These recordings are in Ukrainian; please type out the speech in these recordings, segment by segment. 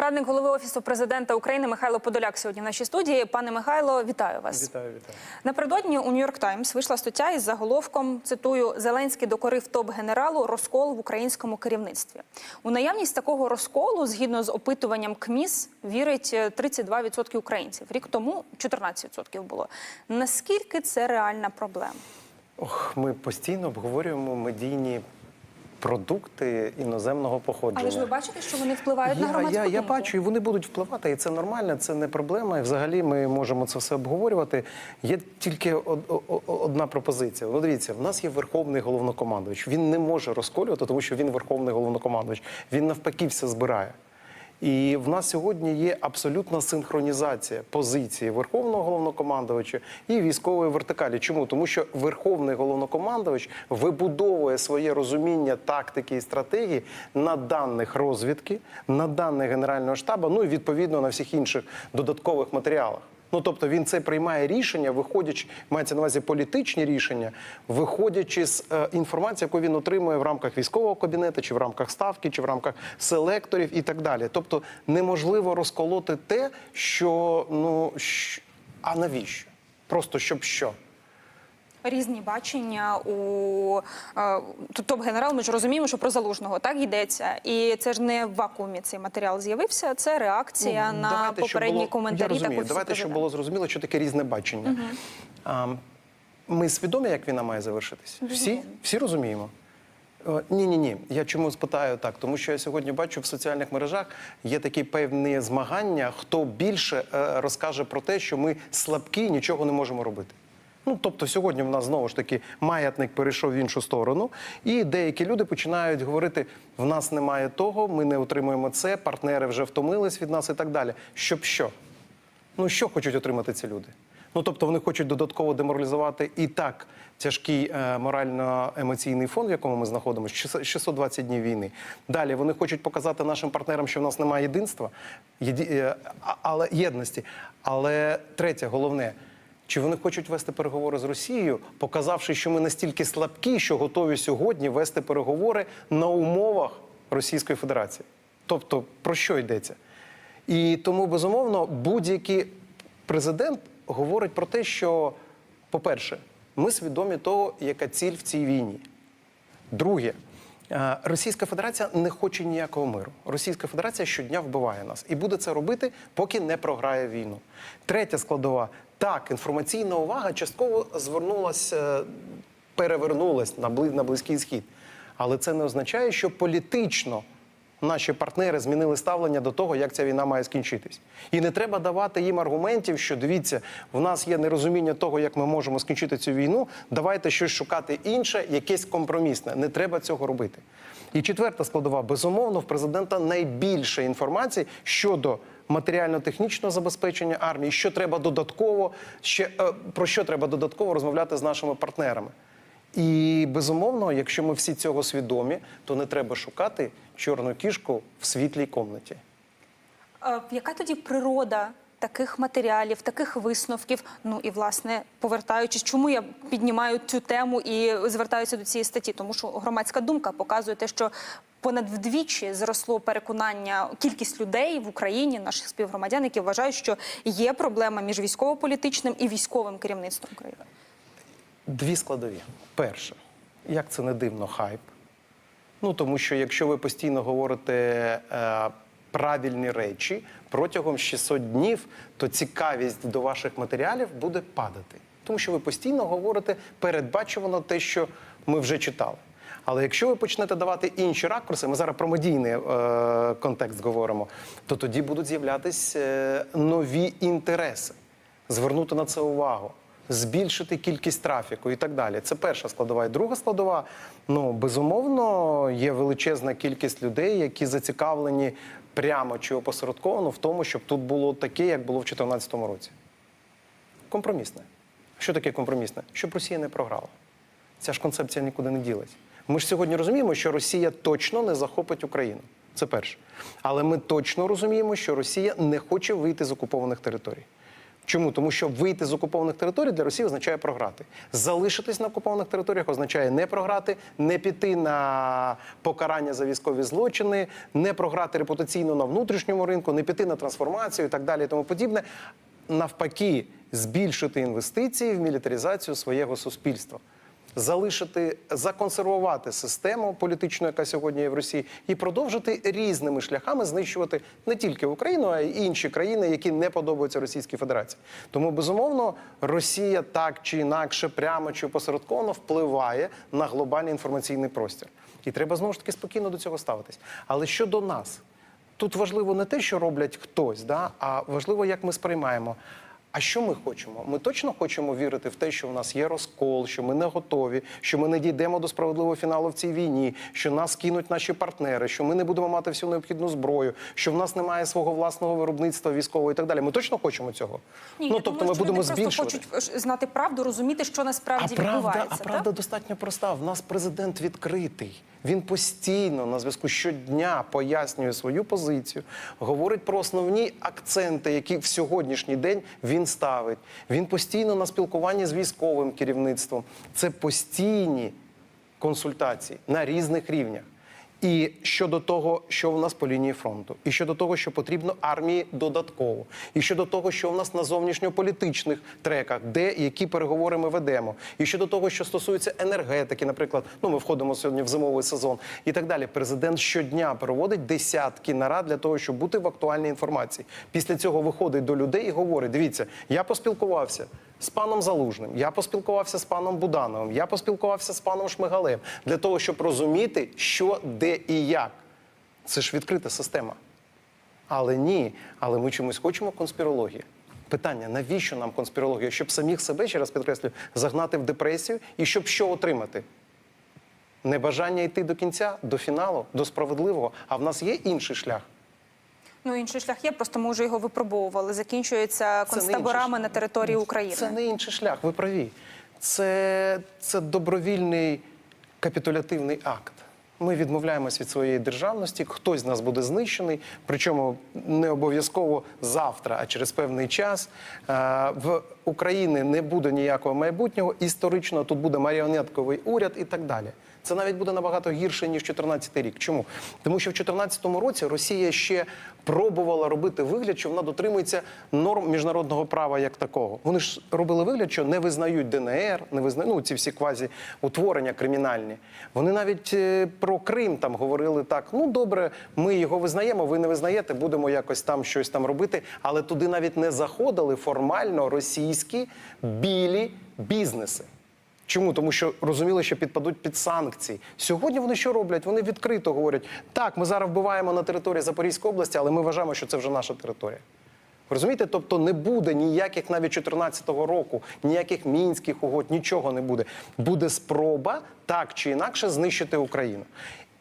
Радник голови офісу президента України Михайло Подоляк сьогодні в нашій студії. Пане Михайло, вітаю вас. Вітаю, вітаю. Напередодні у Нью-Йорк Таймс вийшла стаття із заголовком цитую Зеленський докорив топ-генералу розкол в українському керівництві. У наявність такого розколу, згідно з опитуванням КМІС, вірить е, 32% українців. Рік тому 14% було. Наскільки це реальна проблема? Ох, ми постійно обговорюємо медійні продукти іноземного походження. Але ж ви бачите, що вони впливають на я, громадську я, я думку? бачу, і вони будуть впливати, і це нормально, це не проблема. І взагалі ми можемо це все обговорювати. Є тільки одна пропозиція. Ну, дивіться, в нас є верховний головнокомандувач. Він не може розколювати, тому що він верховний головнокомандувач. Він навпаки все збирає. І в нас сьогодні є абсолютна синхронізація позиції верховного головнокомандувача і військової вертикалі. Чому? Тому що верховний головнокомандувач вибудовує своє розуміння тактики і стратегії на даних розвідки, на даних генерального штабу, ну і відповідно на всіх інших додаткових матеріалах. Ну, тобто він це приймає рішення, виходячи, мається на увазі політичні рішення, виходячи з е, інформації, яку він отримує в рамках військового кабінету, чи в рамках ставки, чи в рамках селекторів і так далі. Тобто неможливо розколоти те, що ну що... а навіщо? Просто щоб що? Різні бачення у е, топ-генерал. Ми ж розуміємо, що про залужного так йдеться, і це ж не в вакуумі цей матеріал з'явився. Це реакція на Ну, Давайте, попередні було- коментарі. Я розумію. Давайте, щоб було зрозуміло, що таке різне бачення. А, ми свідомі, як війна має завершитись? Всі? Всі розуміємо? Ні, ні, ні. Я чому спитаю так? Тому що я сьогодні бачу в соціальних мережах є такі певні змагання, хто більше е, розкаже про те, що ми слабкі, і нічого не можемо робити. Ну, тобто сьогодні в нас знову ж таки маятник перейшов в іншу сторону, і деякі люди починають говорити: в нас немає того, ми не отримуємо це, партнери вже втомились від нас і так далі. Щоб що? Ну що хочуть отримати ці люди? Ну тобто вони хочуть додатково деморалізувати і так тяжкий е, морально-емоційний фон, в якому ми знаходимося, 600 620 днів війни. Далі вони хочуть показати нашим партнерам, що в нас немає єдинства, єді, е, але єдності. Але третє, головне. Чи вони хочуть вести переговори з Росією, показавши, що ми настільки слабкі, що готові сьогодні вести переговори на умовах Російської Федерації? Тобто про що йдеться? І тому, безумовно, будь-який президент говорить про те, що, по-перше, ми свідомі того, яка ціль в цій війні. Друге, е, Російська Федерація не хоче ніякого миру. Російська Федерація щодня вбиває нас і буде це робити, поки не програє війну. Третя складова так, інформаційна увага частково звернулася, перевернулась на, бли- на близький схід. Але це не означає, що політично наші партнери змінили ставлення до того, як ця війна має скінчитись. І не треба давати їм аргументів, що дивіться, в нас є нерозуміння того, як ми можемо скінчити цю війну. Давайте щось шукати інше, якесь компромісне. Не треба цього робити. І четверта складова, безумовно, в президента найбільше інформації щодо матеріально-технічного забезпечення армії, що треба додатково, ще е, про що треба додатково розмовляти з нашими партнерами. І безумовно, якщо ми всі цього свідомі, то не треба шукати чорну кішку в світлій комнаті. Е, Яка тоді природа таких матеріалів, таких висновків? Ну і власне повертаючись, чому я піднімаю цю тему і звертаюся до цієї статті? Тому що громадська думка показує те, що понад вдвічі зросло переконання кількість людей в Україні, наших співгромадян, які вважають, що є проблема між військово-політичним і військовим керівництвом країни. Дві складові. Перше, як це не дивно, хайп. Ну тому що якщо ви постійно говорите е, правильні речі протягом 600 днів, то цікавість до ваших матеріалів буде падати. Тому що ви постійно говорите передбачувано те, що ми вже читали. Але якщо ви почнете давати інші ракурси, ми зараз про медійний е, контекст говоримо, то тоді будуть з'являтись е, нові інтереси, звернути на це увагу збільшити кількість трафіку і так далі. Це перша складова. І друга складова, ну безумовно, є величезна кількість людей, які зацікавлені прямо чи опосередковано в тому, щоб тут було таке, як було в 2014 році. Компромісне. Що таке компромісне? Щоб Росія не програла. Ця ж концепція нікуди не ділить. Ми ж сьогодні розуміємо, що Росія точно не захопить Україну. Це перше. Але ми точно розуміємо, що Росія не хоче вийти з окупованих територій. Чому? Тому що вийти з окупованих територій для Росії означає програти. Залишитись на окупованих територіях означає не програти, не піти на покарання за військові злочини, не програти репутаційно на внутрішньому ринку, не піти на трансформацію і так далі, і тому подібне. Навпаки, збільшити інвестиції в мілітаризацію своєго суспільства залишити, законсервувати систему політичну, яка сьогодні є в Росії, і продовжити різними шляхами знищувати не тільки Україну, а й інші країни, які не подобаються Російській Федерації. Тому безумовно Росія так чи інакше, прямо чи посередковано впливає на глобальний інформаційний простір. І треба знову ж таки спокійно до цього ставитись. Але щодо нас, тут важливо не те, що роблять хтось, да, а важливо, як ми сприймаємо. А що ми хочемо? Ми точно хочемо вірити в те, що в нас є розкол, що ми не готові, що ми не дійдемо до справедливого фіналу в цій війні, що нас кинуть наші партнери, що ми не будемо мати всю необхідну зброю, що в нас немає свого власного виробництва військового і так далі. Ми точно хочемо цього. Ні, ну я тобто, думаю, ми будемо люди просто хочуть е, знати правду, розуміти, що насправді А правда, відбувається. а правда так? достатньо проста. В нас президент відкритий. Він постійно на зв'язку щодня пояснює свою позицію, говорить про основні акценти, які в сьогоднішній день він ставить. Він постійно на спілкуванні з військовим керівництвом. Це постійні консультації на різних рівнях. І щодо того, що в нас по лінії фронту, і щодо того, що потрібно армії додатково, і щодо того, що в нас на зовнішньополітичних треках, де які переговори ми ведемо, і щодо того, що стосується енергетики, наприклад, ну ми входимо сьогодні в зимовий сезон, і так далі. Президент щодня проводить десятки нарад для того, щоб бути в актуальній інформації. Після цього виходить до людей і говорить: дивіться, я поспілкувався з паном Залужним, я поспілкувався з паном Будановим, я поспілкувався з паном Шмигалем для того, щоб розуміти, що, де і як. Це ж відкрита система. Але ні, але ми чомусь хочемо конспірології. Питання: навіщо нам конспірологія? Щоб самих себе, ще раз підкреслюю, загнати в депресію і щоб що отримати? Небажання йти до кінця, до фіналу, до справедливого. А в нас є інший шлях. Ну інший шлях є, просто ми вже його випробовували. Закінчується концтаборами на території України. Це не інший шлях, ви праві. Це, це добровільний капітулятивний акт. Ми відмовляємось від своєї державності, хтось з нас буде знищений, причому не обов'язково завтра, а через певний час. Е, В Україні не буде ніякого майбутнього. Історично тут буде маріонетковий уряд і так далі. Це навіть буде набагато гірше ніж 2014 рік. Чому? Тому що в 2014 році Росія ще пробувала робити вигляд, що вона дотримується норм міжнародного права як такого. Вони ж робили вигляд, що не визнають ДНР, не визнають ну, ці всі квазі утворення кримінальні. Вони навіть е, про Крим там говорили так: ну добре, ми його визнаємо, ви не визнаєте, будемо якось там щось там робити. Але туди навіть не заходили формально російські білі бізнеси. Чому? Тому що розуміли, що підпадуть під санкції. Сьогодні вони що роблять? Вони відкрито говорять: так, ми зараз вбиваємо на території Запорізької області, але ми вважаємо, що це вже наша територія. Розумієте? Тобто не буде ніяких навіть 2014 року, ніяких мінських угод, нічого не буде. Буде спроба так чи інакше знищити Україну.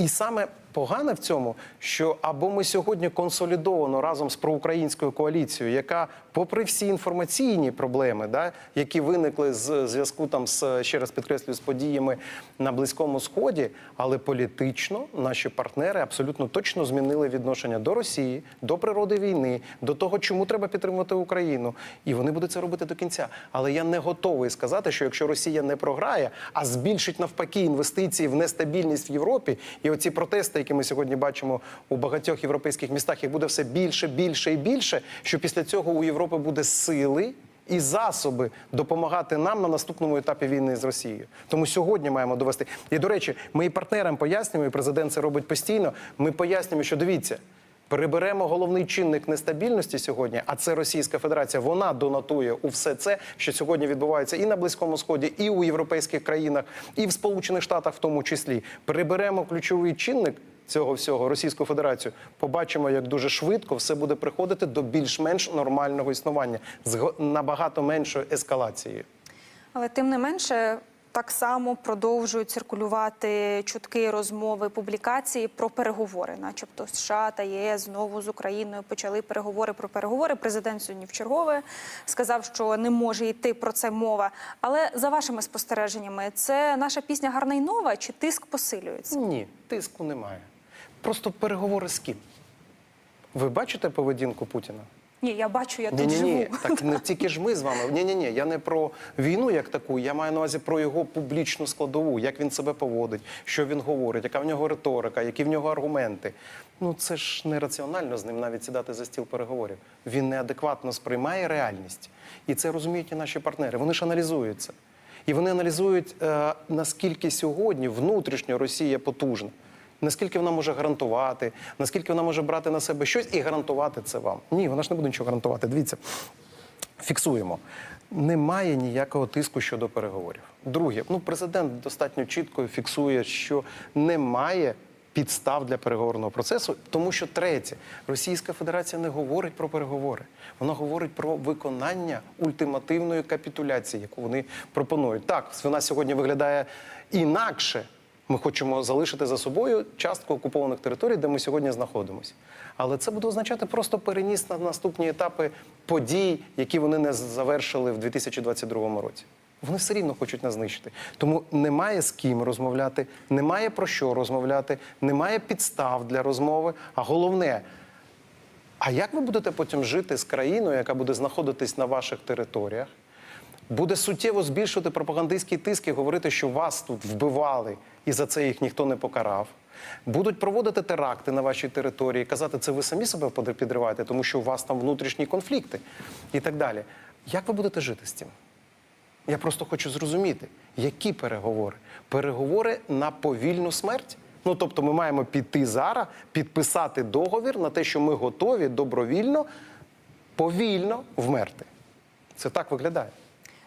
І саме погане в цьому, що або ми сьогодні консолідовано разом з проукраїнською коаліцією, яка, попри всі інформаційні проблеми, да, які виникли з зв'язку там з ще раз підкреслюю з подіями на близькому сході, але політично наші партнери абсолютно точно змінили відношення до Росії, до природи війни, до того, чому треба підтримувати Україну, і вони будуть це робити до кінця. Але я не готовий сказати, що якщо Росія не програє, а збільшить навпаки інвестиції в нестабільність в Європі, і оці протести, які ми сьогодні бачимо у багатьох європейських містах, їх буде все більше, більше і більше. Що після цього у Європи буде сили. І засоби допомагати нам на наступному етапі війни з Росією. Тому сьогодні маємо довести. І до речі, ми і партнерам пояснюємо, і президент це робить постійно. Ми пояснюємо, що дивіться, переберемо головний чинник нестабільності сьогодні, а це Російська Федерація. Вона донатує у все це, що сьогодні відбувається і на Близькому Сході, і у європейських країнах, і в Сполучених Штатах, в тому числі. Переберемо ключовий чинник. Цього всього Російську Федерацію побачимо, як дуже швидко все буде приходити до більш-менш нормального існування з набагато меншою ескалацією. Але тим не менше. Так само продовжують циркулювати чутки, розмови, публікації про переговори, начебто США та ЄС знову з Україною почали переговори про переговори. Президент сьогодні в чергове сказав, що не може йти про це мова. Але за вашими спостереженнями, це наша пісня гарна й нова чи тиск посилюється? Ні, тиску немає. Просто переговори з ким. Ви бачите поведінку Путіна? Ні, я бачу, я Ні, тут ні, ні, живу. так не тільки ж ми з вами. Ні, ні, ні. Я не про війну як таку. Я маю на увазі про його публічну складову, як він себе поводить, що він говорить, яка в нього риторика, які в нього аргументи. Ну це ж нераціонально з ним навіть сідати за стіл переговорів. Він неадекватно сприймає реальність, і це розуміють і наші партнери. Вони ж аналізують це. І вони аналізують, е, наскільки сьогодні внутрішньо Росія потужна. Наскільки вона може гарантувати, наскільки вона може брати на себе щось і гарантувати це вам? Ні, вона ж не буде нічого гарантувати. Дивіться, фіксуємо. Немає ніякого тиску щодо переговорів. Друге, ну президент достатньо чітко фіксує, що немає підстав для переговорного процесу, тому що третє, Російська Федерація не говорить про переговори, вона говорить про виконання ультимативної капітуляції, яку вони пропонують. Так, вона сьогодні виглядає інакше. Ми хочемо залишити за собою частку окупованих територій, де ми сьогодні знаходимося. Але це буде означати просто переніс на наступні етапи подій, які вони не завершили в 2022 році. Вони все рівно хочуть нас знищити. Тому немає з ким розмовляти, немає про що розмовляти, немає підстав для розмови. А головне, а як ви будете потім жити з країною, яка буде знаходитись на ваших територіях? Буде суттєво збільшувати пропагандистський тиск і говорити, що вас тут вбивали, і за це їх ніхто не покарав. Будуть проводити теракти на вашій території, казати, це ви самі себе підриваєте, тому що у вас там внутрішні конфлікти і так далі. Як ви будете жити з цим? Я просто хочу зрозуміти, які переговори? Переговори на повільну смерть? Ну тобто, ми маємо піти зараз, підписати договір на те, що ми готові добровільно, повільно вмерти. Це так виглядає.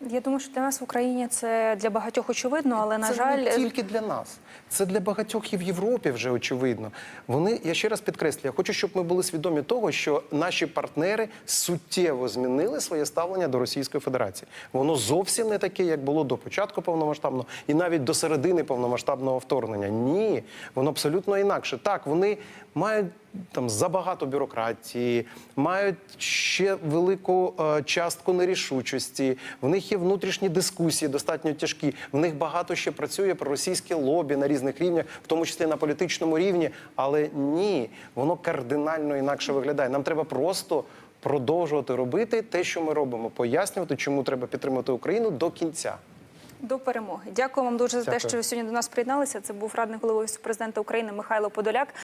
Я думаю, що для нас в Україні це для багатьох очевидно, але на це жаль, не тільки для нас. Це для багатьох і в Європі вже очевидно. Вони, я ще раз підкреслюю, я хочу, щоб ми були свідомі того, що наші партнери суттєво змінили своє ставлення до Російської Федерації. Воно зовсім не таке, як було до початку повномасштабного і навіть до середини повномасштабного вторгнення. Ні, воно абсолютно інакше. Так, вони мають там забагато бюрократії, мають ще велику е, частку нерішучості. В них є внутрішні дискусії, достатньо тяжкі. В них багато ще працює про російське лобі різних рівнях, в тому числі на політичному рівні. Але ні, воно кардинально інакше виглядає. Нам треба просто. Продовжувати робити те, що ми робимо, пояснювати, чому треба підтримати Україну до кінця. до перемоги. Дякую вам дуже за те, що ви сьогодні до нас приєдналися. Це був радник голови президента України Михайло Подоляк.